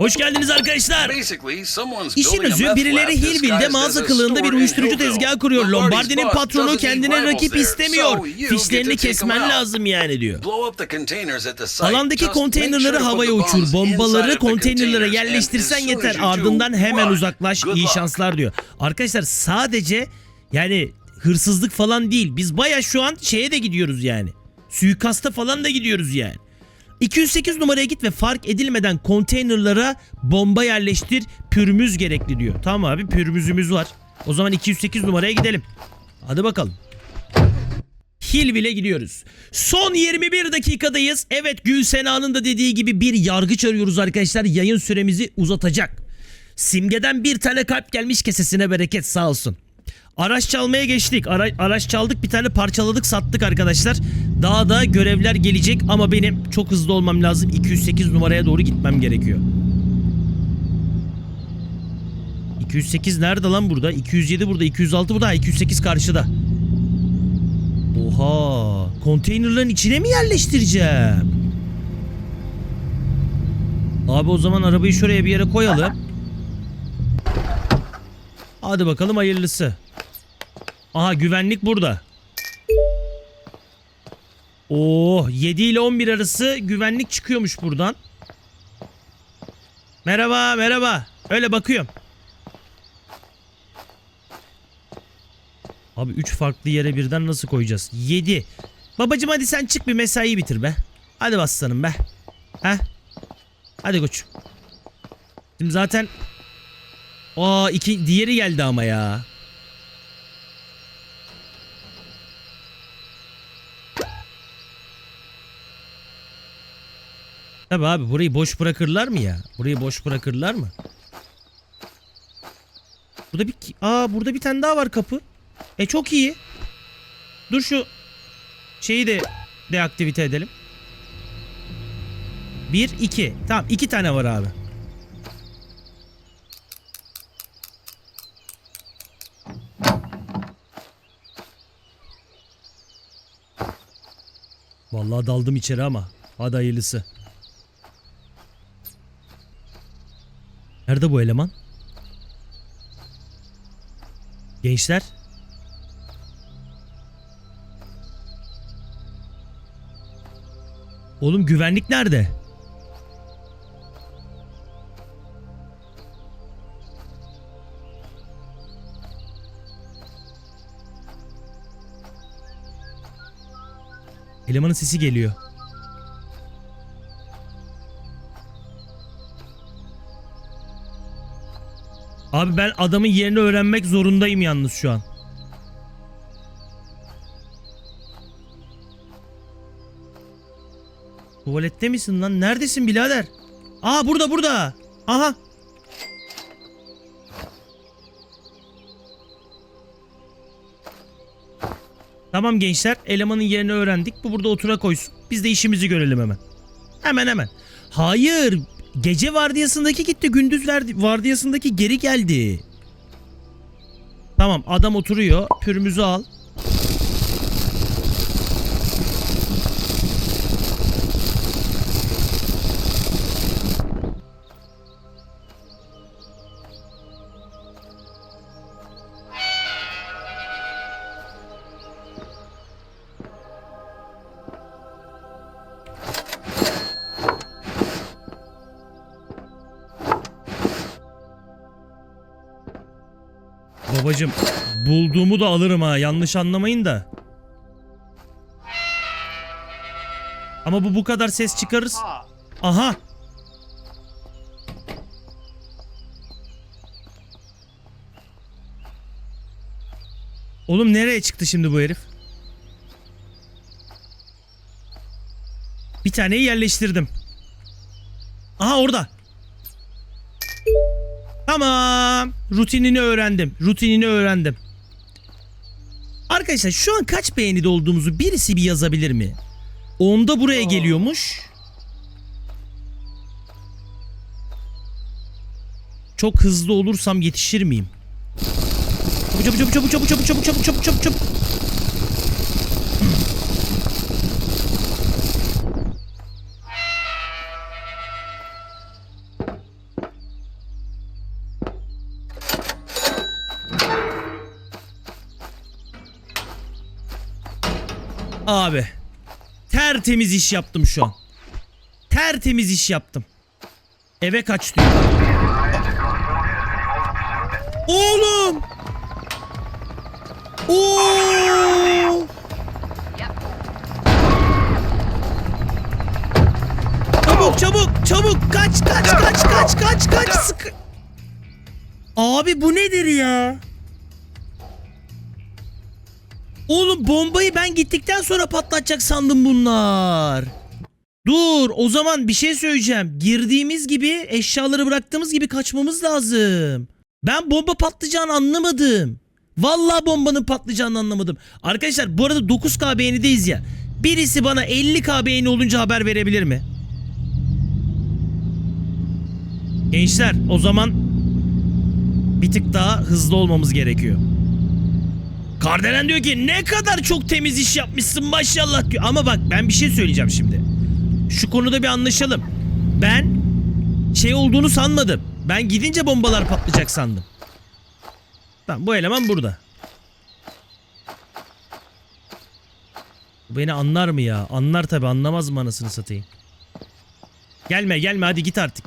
Hoş geldiniz arkadaşlar. İşin özü birileri Hillville'de mağaza kılığında bir uyuşturucu tezgahı kuruyor. Lombardi'nin patronu kendine rakip istemiyor. Fişlerini kesmen lazım yani diyor. Alandaki konteynerları havaya uçur. Bombaları konteynerlara yerleştirsen yeter. Ardından hemen uzaklaş. İyi şanslar diyor. Arkadaşlar sadece yani hırsızlık falan değil. Biz baya şu an şeye de gidiyoruz yani. Suikasta falan da gidiyoruz yani. 208 numaraya git ve fark edilmeden konteynerlara bomba yerleştir. Pürümüz gerekli diyor. Tamam abi pürümüzümüz var. O zaman 208 numaraya gidelim. Hadi bakalım. Hillville'e gidiyoruz. Son 21 dakikadayız. Evet Gülsena'nın da dediği gibi bir yargıç arıyoruz arkadaşlar. Yayın süremizi uzatacak. Simge'den bir tane kalp gelmiş kesesine bereket sağ olsun. Araç çalmaya geçtik. Ara- araç çaldık bir tane parçaladık sattık arkadaşlar. Daha da görevler gelecek ama benim çok hızlı olmam lazım. 208 numaraya doğru gitmem gerekiyor. 208 nerede lan burada? 207 burada, 206 burada, ha, 208 karşıda. Oha! Konteynerların içine mi yerleştireceğim? Abi o zaman arabayı şuraya bir yere koyalım. Hadi bakalım hayırlısı. Aha güvenlik burada. Oo 7 ile 11 arası güvenlik çıkıyormuş buradan. Merhaba merhaba. Öyle bakıyorum. Abi 3 farklı yere birden nasıl koyacağız? 7. Babacım hadi sen çık bir mesaiyi bitir be. Hadi baslanım be. He? Hadi koç. Şimdi zaten Aa iki diğeri geldi ama ya. Tabi abi burayı boş bırakırlar mı ya? Burayı boş bırakırlar mı? Burada bir Aa burada bir tane daha var kapı. E çok iyi. Dur şu şeyi de deaktivite edelim. Bir, iki. Tamam iki tane var abi. Vallahi daldım içeri ama. Hadi hayırlısı. Nerede bu eleman? Gençler. Oğlum güvenlik nerede? Elemanın sesi geliyor. Abi ben adamın yerini öğrenmek zorundayım yalnız şu an. Tuvalette misin lan? Neredesin birader? Aa burada burada. Aha. Tamam gençler elemanın yerini öğrendik. Bu burada otura koysun. Biz de işimizi görelim hemen. Hemen hemen. Hayır. Gece vardiyasındaki gitti. Gündüz vardiyasındaki geri geldi. Tamam adam oturuyor. Pürümüzü al. Babacım bulduğumu da alırım ha yanlış anlamayın da. Ama bu bu kadar ses çıkarırız. Aha. Oğlum nereye çıktı şimdi bu herif? Bir taneyi yerleştirdim. Aha orada. Tamam. Rutinini öğrendim. Rutinini öğrendim. Arkadaşlar şu an kaç beğenide olduğumuzu birisi bir yazabilir mi? Onda buraya geliyormuş. Çok hızlı olursam yetişir miyim? Çabuk çabuk çabuk çabuk çabuk çabuk çabuk çabuk çabuk çabuk. Abi. Tertemiz iş yaptım şu an. Tertemiz iş yaptım. Eve kaç diyor. Oğlum. Oo. Çabuk çabuk çabuk kaç kaç kaç kaç kaç kaç sıkı. Abi bu nedir ya? Oğlum bombayı ben gittikten sonra patlatacak sandım bunlar. Dur o zaman bir şey söyleyeceğim. Girdiğimiz gibi eşyaları bıraktığımız gibi kaçmamız lazım. Ben bomba patlayacağını anlamadım. Vallahi bombanın patlayacağını anlamadım. Arkadaşlar bu arada 9K beğenideyiz ya. Birisi bana 50K beğeni olunca haber verebilir mi? Gençler o zaman bir tık daha hızlı olmamız gerekiyor. Kardelen diyor ki ne kadar çok temiz iş yapmışsın maşallah diyor. Ama bak ben bir şey söyleyeceğim şimdi. Şu konuda bir anlaşalım. Ben şey olduğunu sanmadım. Ben gidince bombalar patlayacak sandım. Tamam bu eleman burada. Bu beni anlar mı ya? Anlar tabi anlamaz mı anasını satayım. Gelme gelme hadi git artık.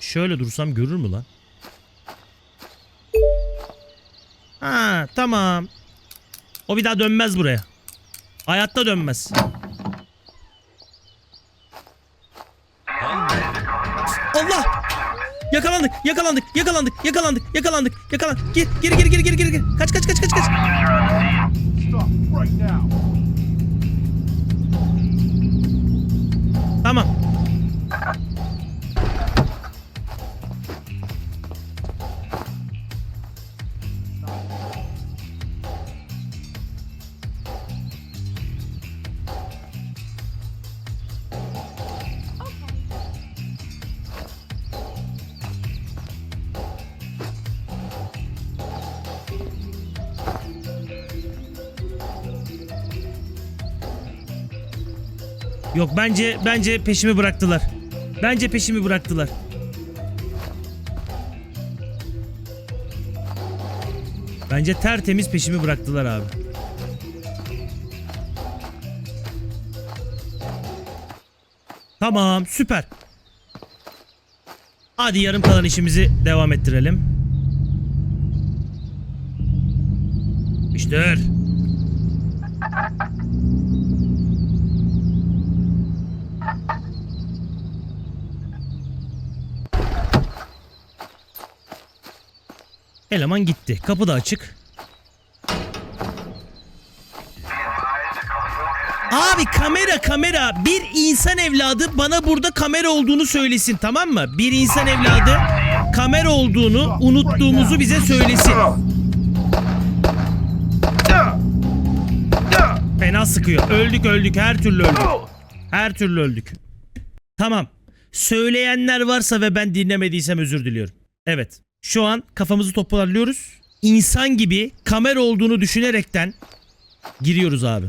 Şöyle dursam görür mü lan? Ha tamam. O bir daha dönmez buraya. Hayatta dönmez. Allah! Yakalandık, yakalandık, yakalandık, yakalandık, yakalandık, yakalandık. Gir, gir, gir, gir, gir, gir. Kaç, kaç, kaç, kaç, kaç. Yok bence bence peşimi bıraktılar. Bence peşimi bıraktılar. Bence tertemiz peşimi bıraktılar abi. Tamam süper. Hadi yarım kalan işimizi devam ettirelim. İşte. Eleman gitti. Kapı da açık. Abi kamera kamera bir insan evladı bana burada kamera olduğunu söylesin tamam mı? Bir insan evladı kamera olduğunu unuttuğumuzu bize söylesin. Fena sıkıyor. Öldük öldük her türlü öldük. Her türlü öldük. Tamam. Söyleyenler varsa ve ben dinlemediysem özür diliyorum. Evet. Şu an kafamızı toparlıyoruz. İnsan gibi kamera olduğunu düşünerekten giriyoruz abi.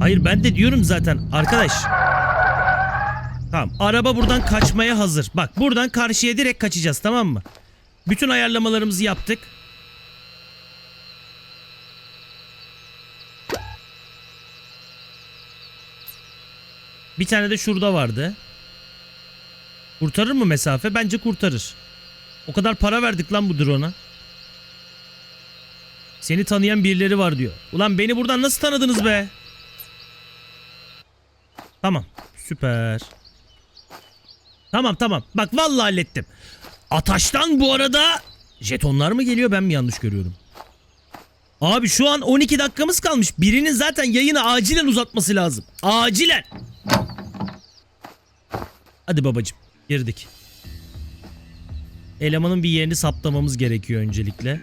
Hayır ben de diyorum zaten arkadaş. Tamam araba buradan kaçmaya hazır. Bak buradan karşıya direkt kaçacağız tamam mı? Bütün ayarlamalarımızı yaptık. Bir tane de şurada vardı. Kurtarır mı mesafe? Bence kurtarır. O kadar para verdik lan bu drone'a. Seni tanıyan birileri var diyor. Ulan beni buradan nasıl tanıdınız be? Tamam. Süper. Tamam tamam. Bak vallahi hallettim. Ataş'tan bu arada jetonlar mı geliyor ben mi yanlış görüyorum? Abi şu an 12 dakikamız kalmış. Birinin zaten yayını acilen uzatması lazım. Acilen. Hadi babacım girdik. Elemanın bir yerini saptamamız gerekiyor öncelikle.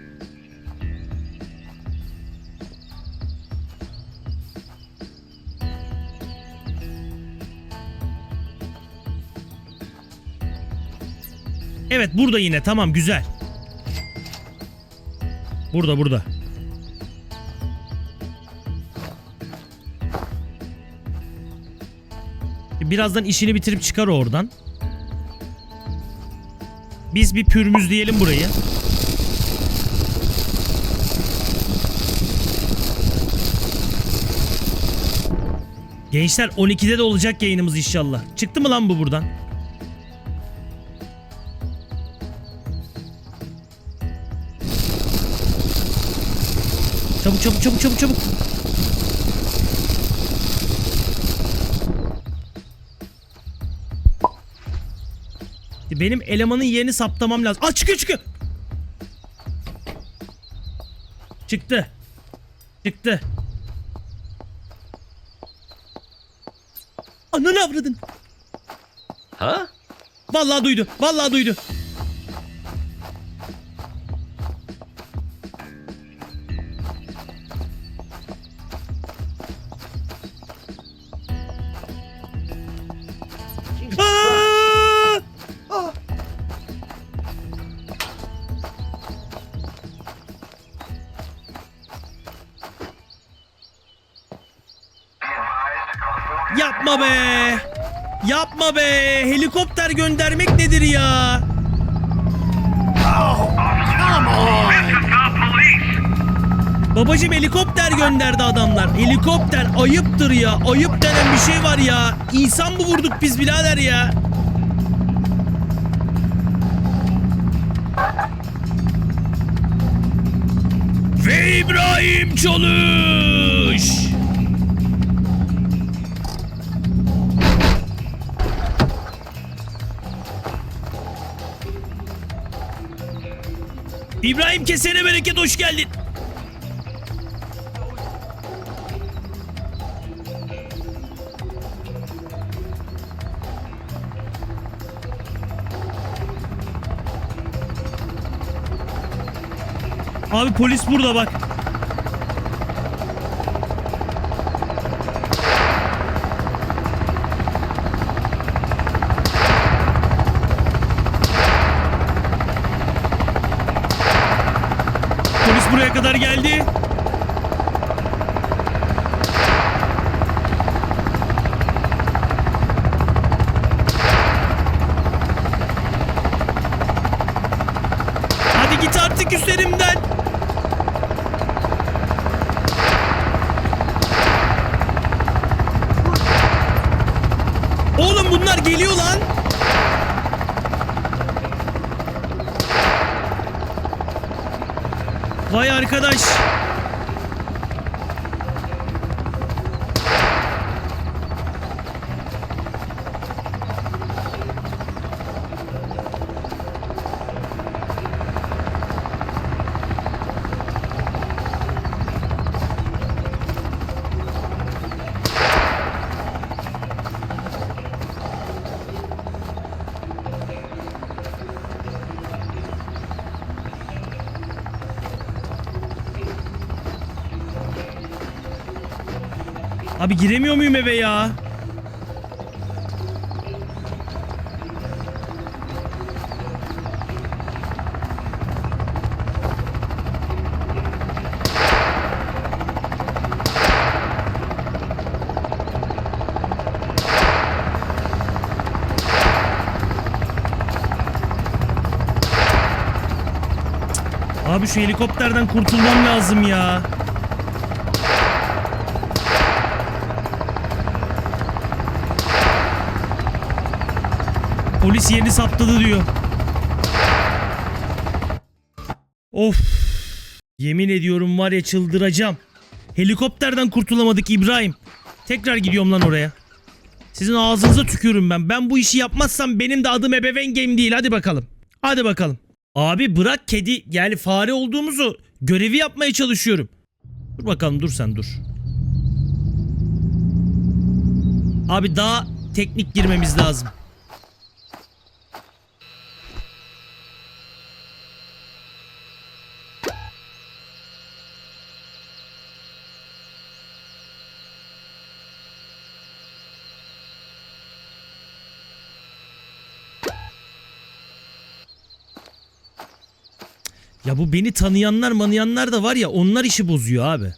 Burada yine tamam güzel. Burada burada. Birazdan işini bitirip çıkar oradan. Biz bir pürmüzleyelim burayı. Gençler 12'de de olacak yayınımız inşallah. Çıktı mı lan bu buradan? Çabuk çabuk çabuk çabuk çabuk. Benim elemanın yerini saptamam lazım. Aa çıkıyor çıkıyor. Çıktı. Çıktı. Ananı avradın. Huh? Vallahi duydu. Vallahi duydu. Nedir ya? Babacım helikopter gönderdi adamlar. Helikopter ayıptır ya. Ayıp denen bir şey var ya. İnsan mı vurduk biz birader ya? Ve İbrahim Çalış. İbrahim kesene bereket hoş geldin. Abi polis burada bak. Polis buraya kadar geldi. Hadi git artık üzerimden. Oğlum bunlar geliyor lan. Vay arkadaş. Abi giremiyor muyum eve ya? Abi şu helikopterden kurtulmam lazım ya. Polis yerini saptadı diyor. Of. Yemin ediyorum var ya çıldıracağım. Helikopterden kurtulamadık İbrahim. Tekrar gidiyorum lan oraya. Sizin ağzınıza tükürüm ben. Ben bu işi yapmazsam benim de adım ebeveyn game değil. Hadi bakalım. Hadi bakalım. Abi bırak kedi yani fare olduğumuzu görevi yapmaya çalışıyorum. Dur bakalım dur sen dur. Abi daha teknik girmemiz lazım. Ya bu beni tanıyanlar manıyanlar da var ya onlar işi bozuyor abi.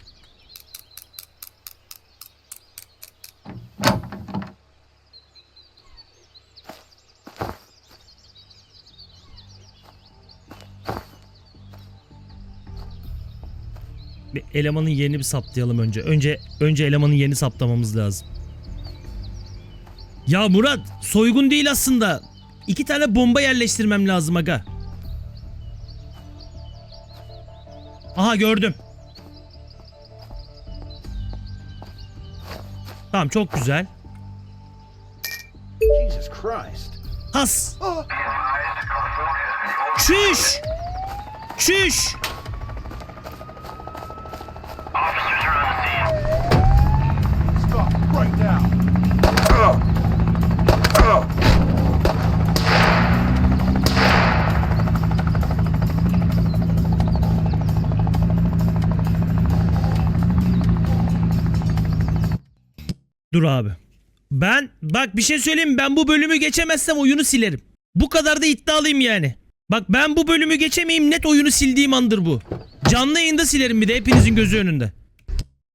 Bir elemanın yerini bir saptayalım önce. Önce önce elemanın yerini saptamamız lazım. Ya Murat soygun değil aslında. İki tane bomba yerleştirmem lazım aga. Aha gördüm. Tamam çok güzel. Jesus Christ. Has. Çüş. Çüş. Dur abi. Ben bak bir şey söyleyeyim ben bu bölümü geçemezsem oyunu silerim. Bu kadar da iddialıyım yani. Bak ben bu bölümü geçemeyeyim net oyunu sildiğim andır bu. Canlı yayında silerim bir de hepinizin gözü önünde.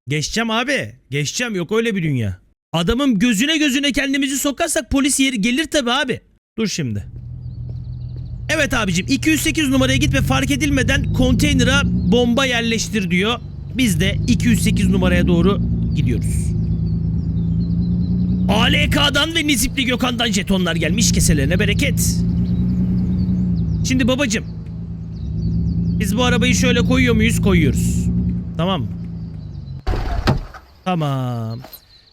Geçeceğim abi. Geçeceğim yok öyle bir dünya. Adamın gözüne gözüne kendimizi sokarsak polis yeri gelir tabi abi. Dur şimdi. Evet abicim 208 numaraya git ve fark edilmeden konteynera bomba yerleştir diyor. Biz de 208 numaraya doğru gidiyoruz. ALK'dan ve Nizipli Gökhan'dan jetonlar gelmiş keselerine bereket. Şimdi babacım. Biz bu arabayı şöyle koyuyor muyuz? Koyuyoruz. Tamam mı? Tamam.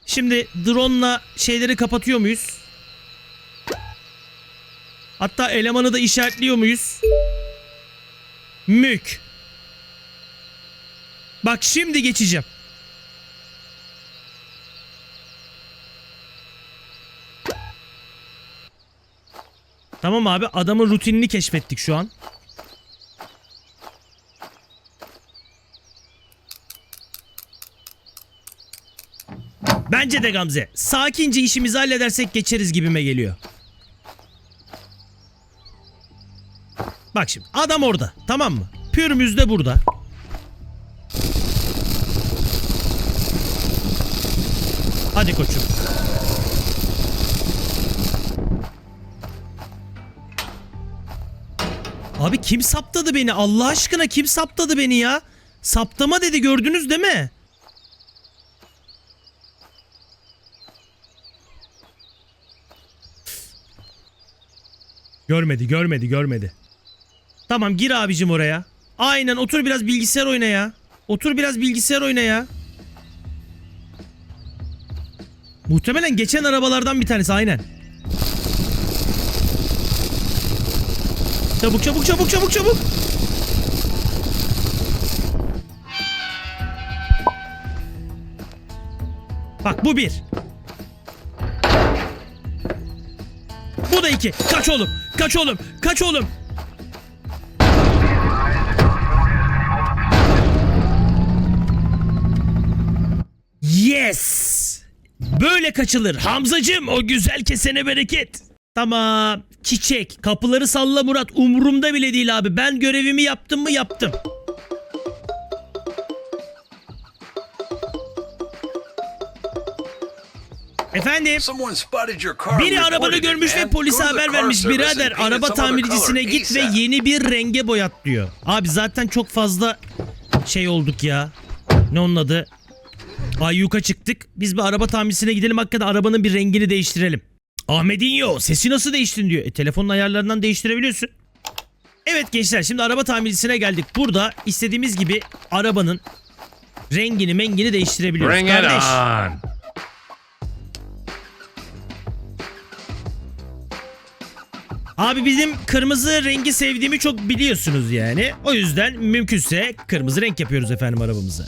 Şimdi drone'la şeyleri kapatıyor muyuz? Hatta elemanı da işaretliyor muyuz? Mük. Bak şimdi geçeceğim. Tamam abi adamın rutinini keşfettik şu an. Bence de Gamze. Sakince işimizi halledersek geçeriz gibime geliyor. Bak şimdi adam orada tamam mı? Pürümüz de burada. Abi kim saptadı beni? Allah aşkına kim saptadı beni ya? Saptama dedi gördünüz değil mi? Görmedi, görmedi, görmedi. Tamam gir abicim oraya. Aynen otur biraz bilgisayar oyna ya. Otur biraz bilgisayar oyna ya. Muhtemelen geçen arabalardan bir tanesi aynen. Çabuk çabuk çabuk çabuk çabuk. Bak bu bir. Bu da iki. Kaç oğlum. Kaç oğlum. Kaç oğlum. Yes. Böyle kaçılır. Hamzacım o güzel kesene bereket. Tamam. Çiçek. Kapıları salla Murat. Umurumda bile değil abi. Ben görevimi yaptım mı yaptım. Efendim? Biri arabanı görmüş ve polise haber vermiş. Birader araba tamircisine git ve yeni bir renge boyat diyor. Abi zaten çok fazla şey olduk ya. Ne onun adı? Ayyuka çıktık. Biz bir araba tamircisine gidelim hakikaten arabanın bir rengini değiştirelim. Ahmedinho sesi nasıl değiştin diyor. E, telefonun ayarlarından değiştirebiliyorsun. Evet gençler şimdi araba tamircisine geldik. Burada istediğimiz gibi arabanın rengini mengini değiştirebiliyoruz. Bring it Kardeş. on. Abi bizim kırmızı rengi sevdiğimi çok biliyorsunuz yani. O yüzden mümkünse kırmızı renk yapıyoruz efendim arabamıza.